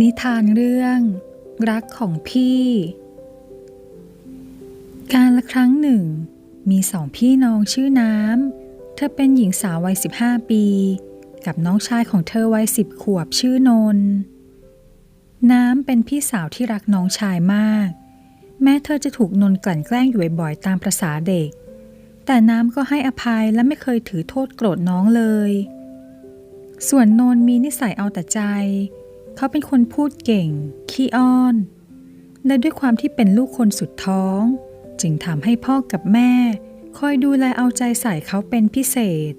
นิทานเรื่อง รักของพี่ การละครั้งหนึ่ง มีสองพี่น้องชื่อน้ำ เธอเป็นหญิงสาววัย 15 ปี กับน้องชายของเธอวัย10ขวบชื่อนน น้ำเป็นพี่สาวที่รักน้องชายมาก แม้เธอจะถูกนนกลั่นแกล้งอยู่บ่อยๆตามประษาเด็ก แต่น้ำก็ให้อภัยและไม่เคยถือโทษโกรธน้องเลย ส่วนนนมีนิสัยเอาแต่ใจ เขาเป็นคนพูดเก่ง ขี้อ้อน และด้วยความที่เป็นลูกคนสุดท้อง จึงทำให้พ่อกับแม่ คอยดูแลเอาใจใส่เขาเป็นพิเศษ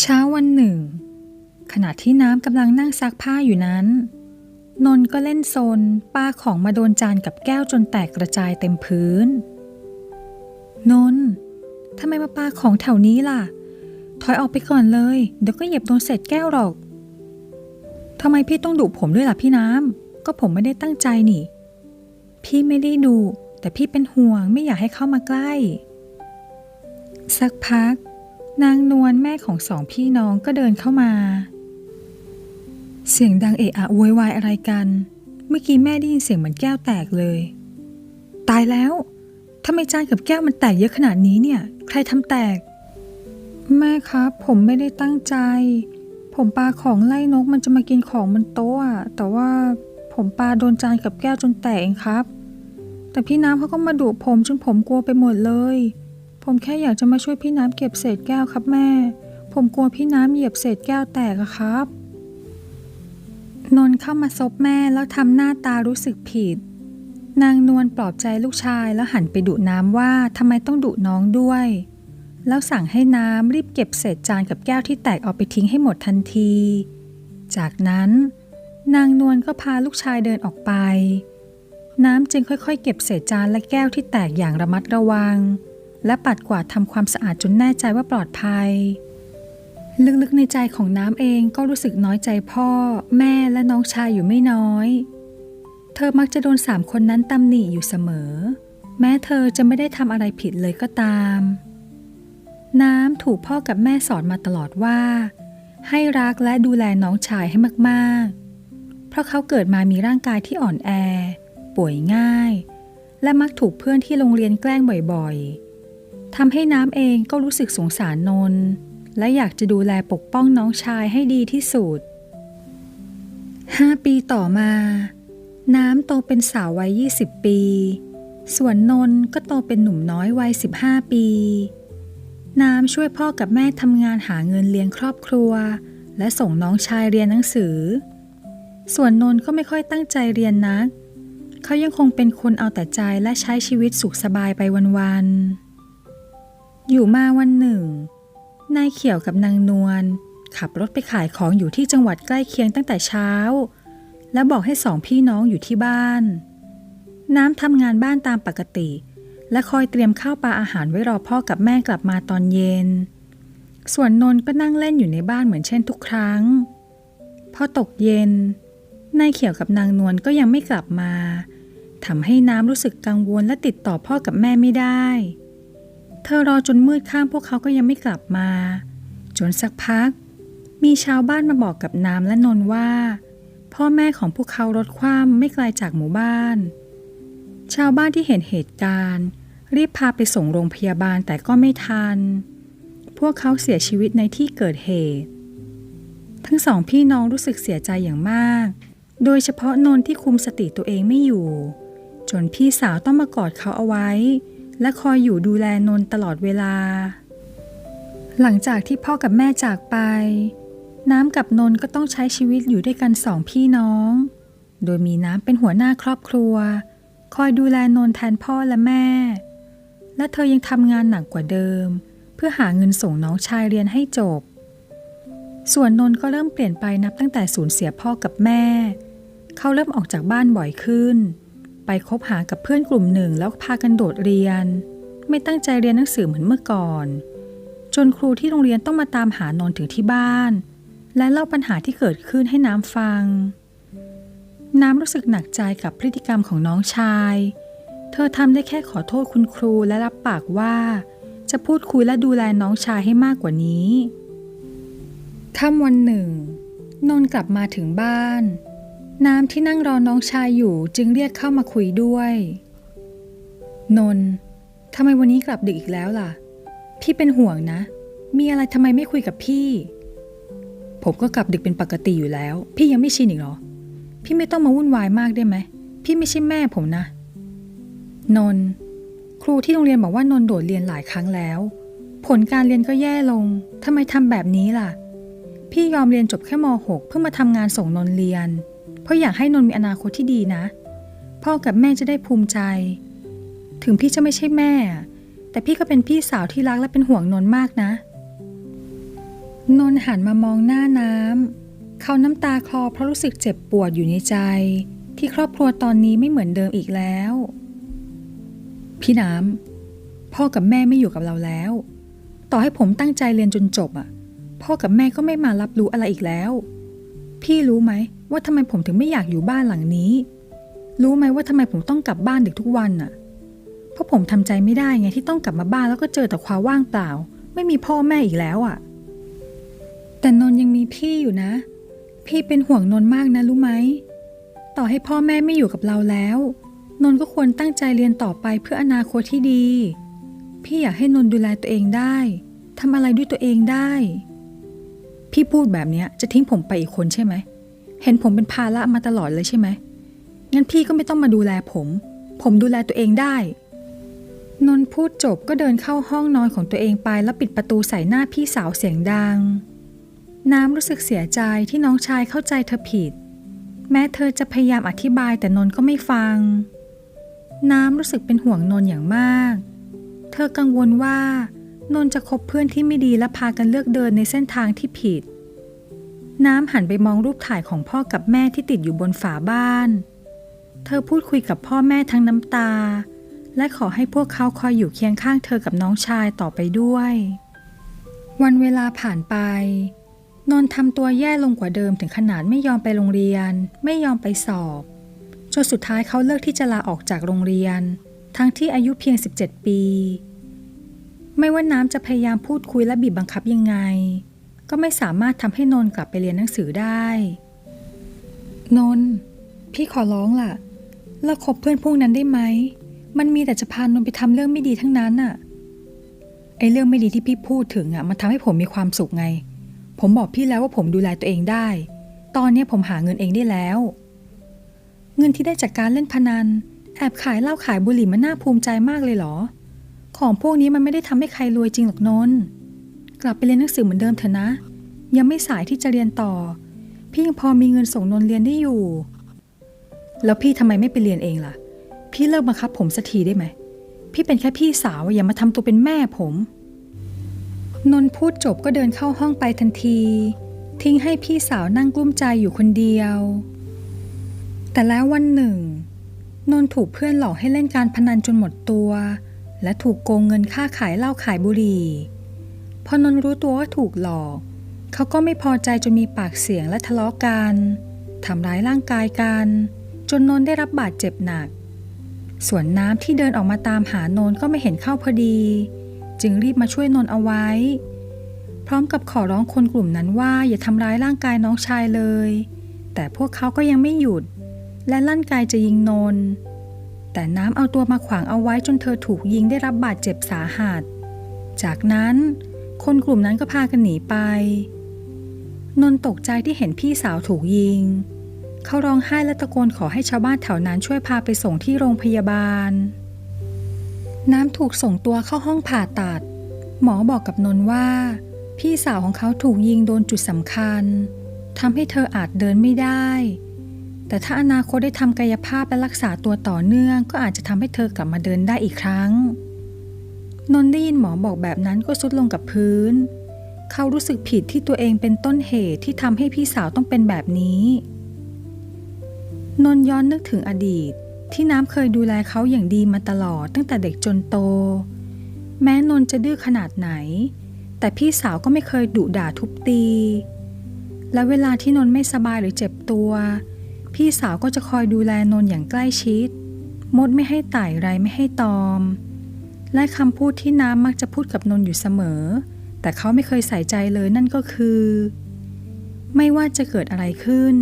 เช้าวันหนึ่ง ขณะที่น้ำกำลังนั่งซักผ้าอยู่นั้น นนท์ก็เล่นโซนปาของมาโดนจานกับแก้วจนแตกกระจายเต็มพื้น นนท์ทำไมมาปาของแถวนี้ล่ะ ถอยออกไปก่อนเลย เดี๋ยวก็เหยียบโดนเศษแก้วหรอก ทำไมพี่ต้องดุผมด้วยล่ะพี่น้ำ ก็ผมไม่ได้ตั้งใจนี่ พี่ไม่ได้ดุแต่พี่เป็นห่วงไม่อยากให้เข้ามาใกล้ สักพัก นางนวลแม่ของสองพี่น้องก็เดินเข้ามา เสียงดังเอะอะโวยวายอะไรกัน เมื่อกี้แม่ได้ยินเสียงเหมือนแก้วแตกเลย ตายแล้วทำไมจานกับแก้วมันแตกเยอะขนาดนี้เนี่ย ใครทำแตก แม่ครับ ผมไม่ได้ตั้งใจ ผมปาของไล่นกมันจะมากินของบนโต๊ะอะแต่ว่าผมปาโดนจานกับแก้วจนแตกเองครับ แต่พี่น้ำเขาก็มาดุผมจนผมกลัวไปหมดเลย ผมแค่อยากจะมาช่วยพี่น้ำเก็บเศษแก้วครับแม่ ผมกลัวพี่น้ำเหยียบเศษแก้วแตกอะครับ นนเข้ามาซบแม่แล้วทำหน้าตารู้สึกผิด นางนวลปลอบใจลูกชายแล้วหันไปดุน้ำว่าทำไมต้องดุน้องด้วย แล้วสั่งให้น้ำรีบเก็บเศษจานกับแก้วที่แตกออกไปทิ้งให้หมดทันที จากนั้น นางนวลก็พาลูกชายเดินออกไป น้ำจึงค่อยๆ เก็บเศษจานและแก้วที่แตกอย่างระมัดระวัง และปัดกวาดทำความสะอาดจนแน่ใจว่าปลอดภัย ลึกๆในใจของน้ำเองก็รู้สึกน้อยใจพ่อ แม่และน้องชายอยู่ไม่น้อย เธอมักจะโดนสามคนนั้นตำหนิอยู่เสมอ แม้เธอจะไม่ได้ทำอะไรผิดเลยก็ตาม น้ำถูกพ่อกับแม่สอนมาตลอดว่า ให้รักและดูแลน้องชายให้มากๆ เพราะเขาเกิดมามีร่างกายที่อ่อนแอ ป่วยง่าย และมักถูกเพื่อนที่โรงเรียนแกล้งบ่อยๆทำให้น้ำเองก็รู้สึกสงสารนนท์และอยากจะดูแลปกป้องน้องชายให้ดีที่สุดห้าปีต่อมา น้ำโตเป็นสาววัย 20 ปี ส่วนนนท์ก็โตเป็นหนุ่มน้อยวัย 15 ปี น้ำช่วยพ่อกับแม่ทำงานหาเงินเลี้ยงครอบครัว และส่งน้องชายเรียนหนังสือ ส่วนนนท์ก็ไม่ค่อยตั้งใจเรียนนัก เขายังคงเป็นคนเอาแต่ใจและใช้ชีวิตสุขสบายไปวันๆ อยู่มาวันหนึ่ง นายเขียวกับนางนวลขับรถไปขายของอยู่ที่จังหวัดใกล้เคียงตั้งแต่เช้า และบอกให้สองพี่น้องอยู่ที่บ้าน น้ำทำงานบ้านตามปกติ และคอยเตรียมข้าวปลาอาหารไว้รอพ่อกับแม่กลับมาตอนเย็น ส่วนนนก็นั่งเล่นอยู่ในบ้านเหมือนเช่นทุกครั้ง พอตกเย็น นายเขียวกับนางนวลก็ยังไม่กลับมาทำให้น้ำรู้สึกกังวลและติดต่อพ่อกับแม่ไม่ได้ เธอรอจนมืดข้ามพวกเขาก็ยังไม่กลับมา จนสักพัก มีชาวบ้านมาบอกกับน้ำและนนว่า พ่อแม่ของพวกเขารถคว่ำไม่ไกลจากหมู่บ้าน ชาวบ้านที่เห็นเหตุการณ์ รีบพาไปส่งโรงพยาบาลแต่ก็ไม่ทัน พวกเขาเสียชีวิตในที่เกิดเหตุ ทั้งสองพี่น้องรู้สึกเสียใจอย่างมาก โดยเฉพาะนนท์ที่คุมสติตัวเองไม่อยู่ จนพี่สาวต้องมากอดเขาเอาไว้ และคอยอยู่ดูแลนนท์ตลอดเวลา หลังจากที่พ่อกับแม่จากไป น้ำกับนนท์ก็ต้องใช้ชีวิตอยู่ด้วยกันสองพี่น้อง โดยมีน้ำเป็นหัวหน้าครอบครัว คอยดูแลนนท์แทนพ่อและแม่ และเธอยังทำงานหนักกว่าเดิม เพื่อหาเงินส่งน้องชายเรียนให้จบ ส่วนนนท์ก็เริ่มเปลี่ยนไปนับตั้งแต่สูญเสียพ่อกับแม่ เขาเริ่มออกจากบ้านบ่อยขึ้น ไปคบหากับเพื่อนกลุ่มหนึ่งแล้วพากันโดดเรียน ไม่ตั้งใจเรียนหนังสือเหมือนเมื่อก่อน จนครูที่โรงเรียนต้องมาตามหานนท์ถึงที่บ้าน และเล่าปัญหาที่เกิดขึ้นให้น้ำฟัง น้ำรู้สึกหนักใจกับพฤติกรรมของน้องชาย เธอทำได้แค่ขอโทษคุณครูและรับปากว่า จะพูดคุยและดูแลน้องชายให้มากกว่านี้ค่ำวันหนึ่ง นนท์กลับมาถึงบ้าน น้ำที่นั่งรอน้องชายอยู่จึงเรียกเข้ามาคุยด้วย นนท์ทำไมวันนี้กลับดึกอีกแล้วล่ะ พี่เป็นห่วงนะ มีอะไรทำไมไม่คุยกับพี่ ผมก็กลับดึกเป็นปกติอยู่แล้ว พี่ยังไม่ชินอีกเหรอ พี่ไม่ต้องมาวุ่นวายมากได้ไหม พี่ไม่ใช่แม่ผมนะ นนท์ครูที่โรงเรียนบอกว่านนท์โดดเรียนหลายครั้งแล้ว ผลการเรียนก็แย่ลงทำไมทำแบบนี้ล่ะ พี่ยอมเรียนจบแค่ม .6 เพื่อมาทำงานส่งนนท์เรียน เพราะอยากให้นนท์มีอนาคตที่ดีนะ พ่อกับแม่จะได้ภูมิใจ ถึงพี่จะไม่ใช่แม่ แต่พี่ก็เป็นพี่สาวที่รักและเป็นห่วงนนท์มากนะ นนท์หันมามองหน้าน้ำ เขาน้ำตาคลอเพราะรู้สึกเจ็บปวดอยู่ในใจ ที่ครอบครัวตอนนี้ไม่เหมือนเดิมอีกแล้ว พี่น้ำพ่อกับแม่ไม่อยู่กับเราแล้ว ต่อให้ผมตั้งใจเรียนจนจบอะ พ่อกับแม่ก็ไม่มารับรู้อะไรอีกแล้ว พี่รู้ไหมว่าทำไมผมถึงไม่อยากอยู่บ้านหลังนี้ รู้ไหมว่าทำไมผมต้องกลับบ้านดึกทุกวันอะ เพราะผมทำใจไม่ได้ไงที่ต้องกลับมาบ้านแล้วก็เจอแต่ความว่างเปล่า ไม่มีพ่อแม่อีกแล้วอะ แต่นนยังมีพี่อยู่นะ พี่เป็นห่วงนนท์มากนะรู้ไหม ต่อให้พ่อแม่ไม่อยู่กับเราแล้ว นนท์ก็ควรตั้งใจเรียนต่อไปเพื่ออนาคตที่ดี พี่อยากให้นนท์ดูแลตัวเองได้ทำอะไรด้วยตัวเองได้ พี่พูดแบบนี้จะทิ้งผมไปอีกคนใช่ไหม เห็นผมเป็นภาระมาตลอดเลยใช่ไหมงั้นพี่ก็ไม่ต้องมาดูแลผม ผมดูแลตัวเองได้ นนท์พูดจบก็เดินเข้าห้องนอนของตัวเองไปแล้วปิดประตูใส่หน้าพี่สาวเสียงดัง น้ำรู้สึกเสียใจที่น้องชายเข้าใจเธอผิด แม้เธอจะพยายามอธิบายแต่นนท์ก็ไม่ฟัง น้ำรู้สึกเป็นห่วงนนท์อย่างมาก เธอกังวลว่านนท์จะคบเพื่อนที่ไม่ดีและพากันเลือกเดินในเส้นทางที่ผิด น้ำหันไปมองรูปถ่ายของพ่อกับแม่ที่ติดอยู่บนฝาบ้าน เธอพูดคุยกับพ่อแม่ทั้งน้ำตา และขอให้พวกเขาคอยอยู่เคียงข้างเธอกับน้องชายต่อไปด้วย วันเวลาผ่านไป นนทำตัวแย่ลงกว่าเดิมถึงขนาดไม่ยอมไปโรงเรียน ไม่ยอมไปสอบจนสุดท้ายเขาเลิกที่จะลาออกจากโรงเรียน ทั้งที่อายุเพียง 17 ปี ไม่ว่าน้ำจะพยายามพูดคุยและบีบบังคับยังไง ก็ไม่สามารถทำให้นนกลับไปเรียนหนังสือได้ นน พี่ขอร้องล่ะ เลิกคบเพื่อนพวกนั้นได้ไหม มันมีแต่จะพานนไปทำเรื่องไม่ดีทั้งนั้นน่ะไอ้เรื่องไม่ดีที่พี่พูดถึงอะมันทำให้ผมมีความสุขไง ผมบอกพี่แล้วว่าผมดูแลตัวเองได้ ตอนนี้ผมหาเงินเองได้แล้ว เงินที่ได้จากการเล่นพนัน แอบขายเหล้าขายบุหรี่มันน่าภูมิใจมากเลยเหรอ ของพวกนี้มันไม่ได้ทำให้ใครรวยจริงหรอกนนกลับไปเรียนหนังสือเหมือนเดิมเถอะนะ ยังไม่สายที่จะเรียนต่อ พี่ยังพอมีเงินส่งนนเรียนได้อยู่ แล้วพี่ทำไมไม่ไปเรียนเองล่ะ พี่เลิกบังคับผมสักทีได้ไหม พี่เป็นแค่พี่สาวอย่ามาทำตัวเป็นแม่ผม นนพูดจบก็เดินเข้าห้องไปทันที ทิ้งให้พี่สาวนั่งกลุ้มใจอยู่คนเดียว แต่แล้ววันหนึ่ง นนถูกเพื่อนหลอกให้เล่นการพนันจนหมดตัว และถูกโกงเงินค่าขายเหล้าขายบุหรี่ พอนนรู้ตัวว่าถูกหลอก เขาก็ไม่พอใจจนมีปากเสียงและทะเลาะกันทำร้ายร่างกายกัน จนนนได้รับบาดเจ็บหนัก ส่วนน้ำที่เดินออกมาตามหานนก็ไม่เห็นเข้าพอดี จึงรีบมาช่วยนน์เอาไว้ พร้อมกับขอร้องคนกลุ่มนั้นว่าอย่าทำร้ายร่างกายน้องชายเลย แต่พวกเขาก็ยังไม่หยุด และลั่นกายจะยิงนน์แต่น้ำเอาตัวมาขวางเอาไว้จนเธอถูกยิงได้รับบาดเจ็บสาหัส จากนั้น คนกลุ่มนั้นก็พากันหนีไป นน์ตกใจที่เห็นพี่สาวถูกยิง เขาร้องไห้และตะโกนขอให้ชาวบ้านแถวนั้นช่วยพาไปส่งที่โรงพยาบาล น้ำถูกส่งตัวเข้าห้องผ่าตัด หมอบอกกับนนท์ว่า พี่สาวของเขาถูกยิงโดนจุดสำคัญทำให้เธออาจเดินไม่ได้ แต่ถ้าอนาคตได้ทำกายภาพและรักษาตัวต่อเนื่อง ก็อาจจะทำให้เธอกลับมาเดินได้อีกครั้ง นนท์ได้ยินหมอบอกแบบนั้นก็สุดลงกับพื้น เขารู้สึกผิดที่ตัวเองเป็นต้นเหตุที่ทำให้พี่สาวต้องเป็นแบบนี้ นนท์ย้อนนึกถึงอดีต ที่น้ำเคยดูแลเขาอย่างดีมาตลอดตั้งแต่เด็กจนโต แม้นนจะดื้อขนาดไหน แต่พี่สาวก็ไม่เคยดุด่าทุบตี และเวลาที่นนไม่สบายหรือเจ็บตัว พี่สาวก็จะคอยดูแลนนอย่างใกล้ชิด มดไม่ให้ไต่ไรไม่ให้ตอม และคำพูดที่น้ำมักจะพูดกับนนอยู่เสมอ แต่เขาไม่เคยใส่ใจเลยนั่นก็คือ ไม่ว่าจะเกิดอะไรขึ้น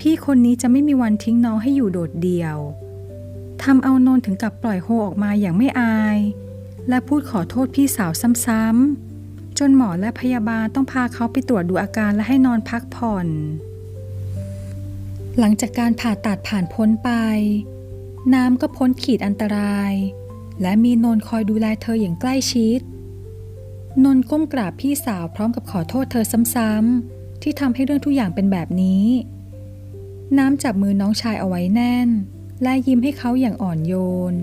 พี่คนนี้จะไม่มีวันทิ้งน้องให้อยู่โดดเดี่ยวทำเอานนถึงกับปล่อยโฮออกมาอย่างไม่อาย และพูดขอโทษพี่สาวซ้ำๆจนหมอและพยาบาลต้องพาเขาไปตรวจดูอาการและให้นอนพักผ่อน หลังจากการผ่าตัดผ่านพ้นไป น้ำก็พ้นขีดอันตราย และมีนนคอยดูแลเธออย่างใกล้ชิด นนก้มกราบพี่สาวพร้อมกับขอโทษเธอซ้ำๆที่ทำให้เรื่องทุกอย่างเป็นแบบนี้ น้ำจับมือน้องชายเอาไว้แน่น และยิ้มให้เขาอย่างอ่อนโยน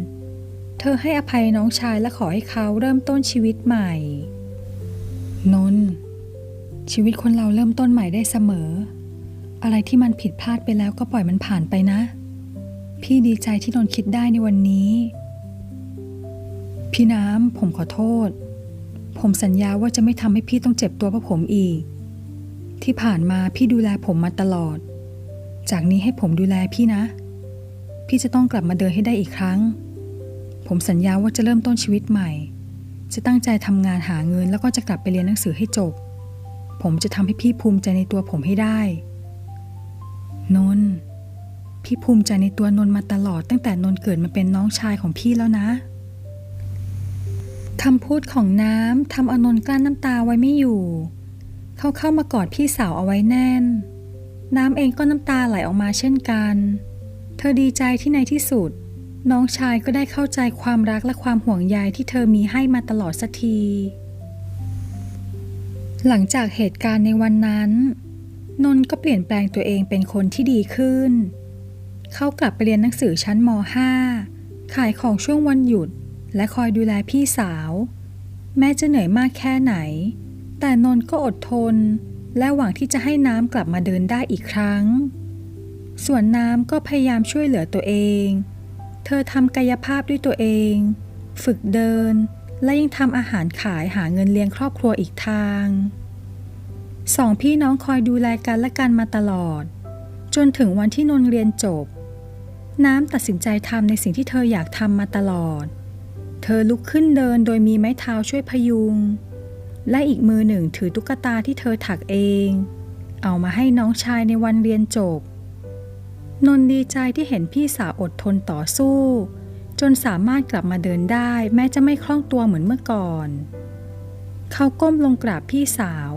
เธอให้อภัยน้องชายและขอให้เขาเริ่มต้นชีวิตใหม่ นนท์ชีวิตคนเราเริ่มต้นใหม่ได้เสมอ อะไรที่มันผิดพลาดไปแล้วก็ปล่อยมันผ่านไปนะ พี่ดีใจที่นนท์คิดได้ในวันนี้ พี่น้ำผมขอโทษ ผมสัญญาว่าจะไม่ทำให้พี่ต้องเจ็บตัวเพราะผมอีก ที่ผ่านมาพี่ดูแลผมมาตลอด จากนี้ให้ผมดูแลพี่นะ พี่จะต้องกลับมาเดินให้ได้อีกครั้ง ผมสัญญาว่าจะเริ่มต้นชีวิตใหม่ จะตั้งใจทำงานหาเงินแล้วก็จะกลับไปเรียนหนังสือให้จบ ผมจะทำให้พี่ภูมิใจในตัวผมให้ได้ นนท์พี่ภูมิใจในตัวนนท์มาตลอด ตั้งแต่นนท์เกิดมาเป็นน้องชายของพี่แล้วนะคำพูดของน้ำทำอานนท์กลั้นน้ำตาไว้ไม่อยู่ เขาเข้ามากอดพี่สาวเอาไว้แน่น น้ำเองก็น้ำตาไหลออกมาเช่นกัน เธอดีใจที่ในที่สุด น้องชายก็ได้เข้าใจความรักและความห่วงใยที่เธอมีให้มาตลอดสักที หลังจากเหตุการณ์ในวันนั้น นนท์ก็เปลี่ยนแปลงตัวเองเป็นคนที่ดีขึ้น เขากลับไปเรียนหนังสือชั้นม .5 ขายของช่วงวันหยุด และคอยดูแลพี่สาว แม้จะเหนื่อยมากแค่ไหน แต่นนท์ก็อดทน และหวังที่จะให้น้ำกลับมาเดินได้อีกครั้ง ส่วนน้ำก็พยายามช่วยเหลือตัวเอง เธอทำกายภาพด้วยตัวเอง ฝึกเดิน และยังทำอาหารขายหาเงินเลี้ยงครอบครัวอีกทางสองพี่น้องคอยดูแลกันและกันมาตลอด จนถึงวันที่นนท์เรียนจบ น้ำตัดสินใจทำในสิ่งที่เธออยากทำมาตลอด เธอลุกขึ้นเดินโดยมีไม้เท้าช่วยพยุง และอีกมือหนึ่งถือตุ๊กตาที่เธอถักเอง เอามาให้น้องชายในวันเรียนจบ นนดีใจที่เห็นพี่สาวอดทนต่อสู้ จนสามารถกลับมาเดินได้ แม้จะไม่คล่องตัวเหมือนเมื่อก่อน เขาก้มลงกราบพี่สาว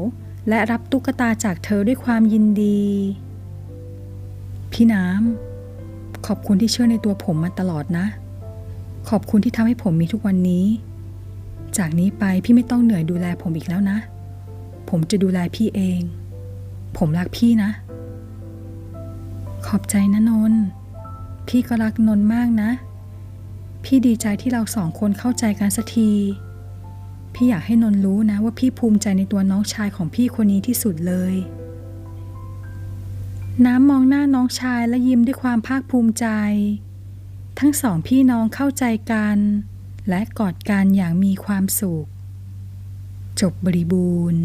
และรับตุ๊กตาจากเธอด้วยความยินดี พี่น้ำขอบคุณที่เชื่อในตัวผมมาตลอดนะ ขอบคุณที่ทำให้ผมมีทุกวันนี้ จากนี้ไปพี่ไม่ต้องเหนื่อยดูแลผมอีกแล้วนะ ผมจะดูแลพี่เอง ผมรักพี่นะ ขอบใจนะนน พี่ก็รักนนมากนะ พี่ดีใจที่เราสองคนเข้าใจกันสักที พี่อยากให้นนรู้นะว่าพี่ภูมิใจในตัวน้องชายของพี่คนนี้ที่สุดเลย น้ำมองหน้าน้องชายและยิ้มด้วยความภาคภูมิใจ ทั้งสองพี่น้องเข้าใจกัน และกอดกันอย่างมีความสุข จบบริบูรณ์